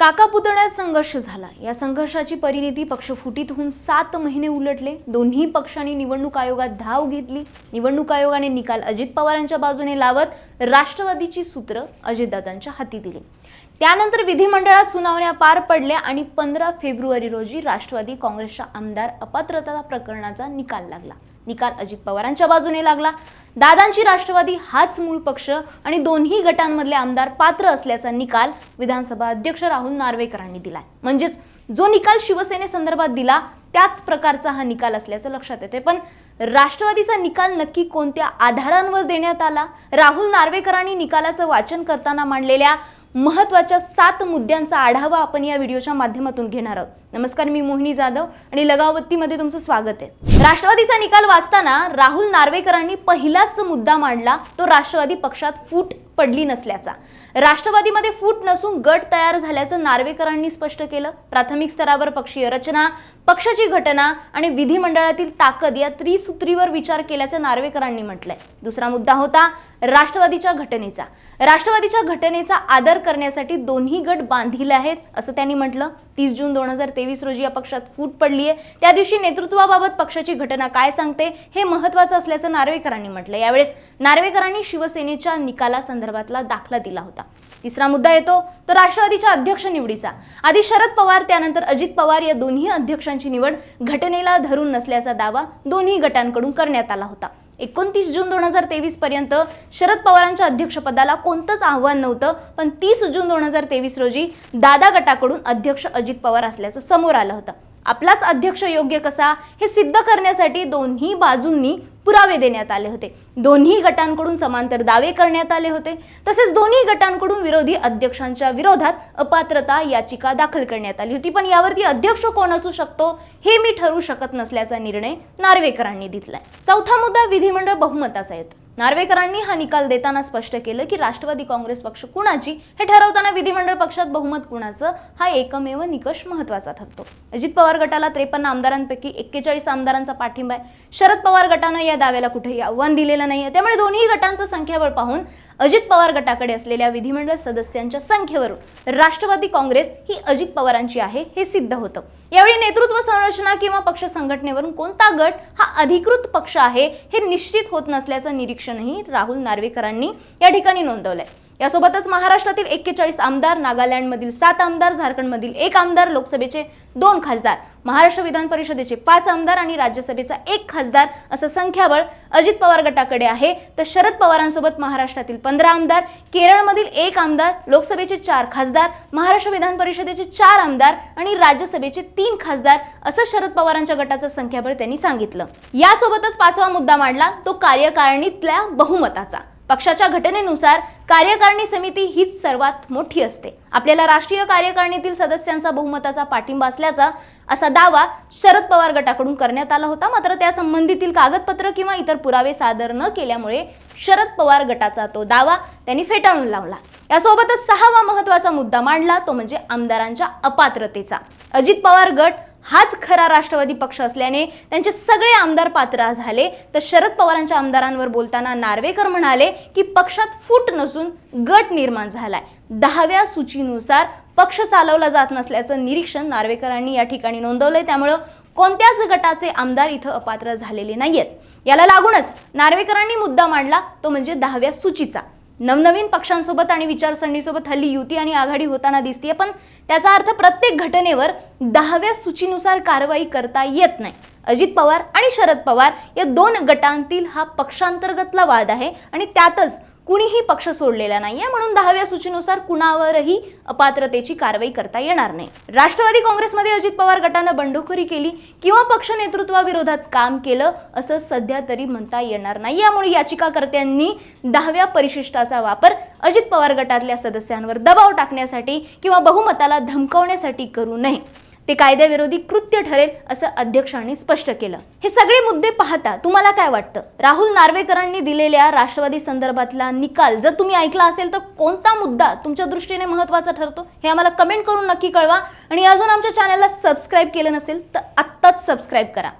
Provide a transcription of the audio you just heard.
काका पुतण्यात संघर्ष झाला. या संघर्षाची परिणिती पक्षफुटीत होऊन सात महिने उलटले. दोन्ही पक्षांनी निवडणूक आयोगात धाव घेतली. निवडणूक आयोगाने निकाल अजित पवारांच्या बाजूने लावत राष्ट्रवादीची सूत्र अजितदादांच्या हाती दिली. त्यानंतर विधिमंडळात सुनावण्या पार पडल्या आणि पंधरा फेब्रुवारी रोजी राष्ट्रवादी काँग्रेसच्या आमदार अपात्रता प्रकरणाचा निकाल लागला. निकाल अजित पवारांच्या बाजूने लागला. दादांची राष्ट्रवादी हाच मूळ पक्ष आणि दोन्ही गटांमधले आमदार पात्र असल्याचा निकाल विधानसभा अध्यक्ष राहुल नार्वेकरांनी दिलाय. म्हणजेच जो निकाल शिवसेनेसंदर्भात दिला त्याच प्रकारचा हा निकाल असल्याचं लक्षात येते पण राष्ट्रवादीचा निकाल नक्की कोणत्या आधारांवर देण्यात आला? राहुल नार्वेकरांनी निकालाचं वाचन करताना मांडलेल्या महत्त्वाच्या सात मुद्द्यांचा आढावा आपण या व्हिडिओच्या माध्यमातून घेणार आहोत. नमस्कार मी मोहिनी जाधव आणि लगावत्तीमध्ये तुमचं स्वागत आहे. राष्ट्रवादीचा निकाल वाचताना राहुल नार्वेकरांनी पहिलाच मुद्दा मांडला तो राष्ट्रवादी पक्षात फूट पडली नसल्याचा. राष्ट्रवादीमध्ये फूट नसून गट तयार झाल्याचं नार्वेकरांनी स्पष्ट केलं. प्राथमिक स्तरावर पक्षीय रचना पक्षाची घटना आणि विधिमंडळातील ताकद या त्रिसूत्रीवर विचार केल्याचं नार्वेकरांनी म्हटलंय. दुसरा मुद्दा होता राष्ट्रवादीच्या घटनेचा. राष्ट्रवादीच्या घटनेचा आदर करण्यासाठी दोन्ही गट बांधील आहेत असं त्यांनी म्हटलं. तीस जून दोन हजार तेवीस रोजी या पक्षात फूट पडली आहे. त्या दिवशी नेतृत्वाबाबत पक्षाची घटना काय सांगते हे महत्वाचं असल्याचं नार्वेकरांनी म्हटलं. यावेळेस नार्वेकरांनी शिवसेनेच्या निकालासंदर्भातला दाखला दिला होता. तिसरा मुद्दा येतो तो राष्ट्रवादीच्या अध्यक्ष निवडीचा. आधी शरद पवार त्यानंतर अजित पवार या दोन्ही अध्यक्षांची निवड घटनेला धरून नसल्याचा दावा दोन्ही गटांकडून करण्यात आला होता. एकोणतीस जून दोन हजार तेवीस पर्यंत शरद पवारांच्या अध्यक्षपदाला कोणतंच आव्हान नव्हतं पण तीस जून दोन हजार तेवीस रोजी दादा गटाकडून अध्यक्ष अजित पवार असल्याचं समोर आलं होतं. आपलाच अध्यक्ष योग्य कसा हे सिद्ध करण्यासाठी दोन्ही बाजूंनी पुरावे देण्यात आले होते. दोन्ही गटांकडून समांतर दावे करण्यात आले होते. तसेच दोन्ही गटांकडून विरोधी अध्यक्षांच्या विरोधात अपात्रता याचिका दाखल करण्यात आली होती. पण यावरती अध्यक्ष कोण असू शकतो हे मी ठरवू शकत नसल्याचा निर्णय नार्वेकरांनी घेतलाय. चौथा मुद्दा विधिमंडळ बहुमताचा येतो. नार्वेकरांनी हा निकाल देताना स्पष्ट केलं की राष्ट्रवादी काँग्रेस पक्ष कुणाची हे ठरवताना विधिमंडळ पक्षात बहुमत कुणाचं हा एकमेव निकष महत्त्वाचा ठरतो. अजित पवार गटाला त्रेपन्न आमदारांपैकी एक्केचाळीस आमदारांचा पाठिंबा आहे. शरद पवार गटानं या दाव्याला कुठेही आव्हान दिलेलं नाहीये. त्यामुळे दोन्ही गटांचं संख्याबळ पाहून अजित पवार गटाकडे असलेल्या विधिमंडळ सदस्यांच्या संख्येवरून राष्ट्रवादी काँग्रेस ही अजित पवारांची आहे हे सिद्ध होतं. यावेळी नेतृत्व संरचना किंवा पक्ष संघटनेवरून कोणता गट हा अधिकृत पक्ष आहे हे निश्चित होत नसल्याचं निरीक्षणही राहुल नार्वेकरांनी या ठिकाणी नोंदवलंय. यासोबतच महाराष्ट्रातील एक्केचाळीस आमदार नागालँडमधील सात आमदार झारखंडमधील एक आमदार लोकसभेचे दोन खासदार महाराष्ट्र विधान परिषदेचे पाच आमदार आणि राज्यसभेचा एक खासदार असं संख्याबळ अजित पवार गटाकडे आहे. तर शरद पवारांसोबत महाराष्ट्रातील पंधरा आमदार केरळमधील एक आमदार लोकसभेचे चार खासदार महाराष्ट्र विधान परिषदेचे चार आमदार आणि राज्यसभेचे तीन खासदार असं शरद पवारांच्या गटाचं संख्याबळ त्यांनी सांगितलं. यासोबतच पाचवा मुद्दा मांडला तो कार्यकारिणीतल्या बहुमताचा. पक्षाच्या घटनेनुसार कार्यकारिणी समिती हीच सर्वात मोठी असते. आपल्याला राष्ट्रीय कार्यकारिणीतील सदस्यांचा बहुमताचा पाठिंबा असल्याचा असा दावा शरद पवार गटाकडून करण्यात आला होता. मात्र त्या संबंधीतील कागदपत्र किंवा इतर पुरावे सादर न केल्यामुळे शरद पवार गटाचा तो दावा त्यांनी फेटाळून लावला. यासोबतच सहावा महत्त्वाचा मुद्दा मांडला तो म्हणजे आमदारांच्या अपात्रतेचा. अजित पवार गट हाच खरा राष्ट्रवादी पक्ष असल्याने त्यांचे सगळे आमदार पात्र झाले. तर शरद पवारांच्या आमदारांवर बोलताना नार्वेकर म्हणाले की पक्षात फूट नसून गट निर्माण झालाय. दहाव्या सूचीनुसार पक्ष चालवला जात नसल्याचं निरीक्षण नार्वेकरांनी या ठिकाणी नोंदवलंय. त्यामुळं कोणत्याच गटाचे आमदार इथं अपात्र झालेले नाहीयेत. याला लागूनच नार्वेकरांनी मुद्दा मांडला तो म्हणजे दहाव्या सूचीचा. नवनवीन पक्षांसोबत आणि विचारसरणीसोबत हल्ली युती आणि आघाडी होताना दिसतीये पण त्याचा अर्थ प्रत्येक घटनेवर दहाव्या सूचीनुसार कारवाई करता येत नाही. अजित पवार आणि शरद पवार या दोन गटांतील हा पक्षांतर्गतला वाद आहे आणि त्यातच कुणीही पक्ष सोडलेला नाहीये म्हणून दहाव्या सूचीनुसार कुणावरही अपात्रतेची कारवाई करता येणार नाही. राष्ट्रवादी काँग्रेसमध्ये अजित पवार गटानं बंडखोरी केली किंवा पक्ष नेतृत्वाविरोधात काम केलं असं सध्या तरी म्हणता येणार नाही. यामुळे याचिकाकर्त्यांनी दहाव्या परिशिष्टाचा वापर अजित पवार गटातल्या सदस्यांवर दबाव टाकण्यासाठी किंवा बहुमताला धमकवण्यासाठी करू नये. ते कायद्याविरोधी कृत्य ठरेल असं अध्यक्षांनी स्पष्ट केलं. हे सगळे मुद्दे पाहता तुम्हाला काय वाटतं? राहुल नार्वेकरांनी दिलेल्या राष्ट्रवादी संदर्भातला निकाल जर तुम्ही ऐकला असेल तर कोणता मुद्दा तुमच्या दृष्टीने महत्त्वाचा ठरतो? हे आम्हाला कमेंट करून नक्की कळवा. आणि अजून आमच्या चॅनलला सबस्क्राईब केलं नसेल तर आत्ताच सबस्क्राईब करा.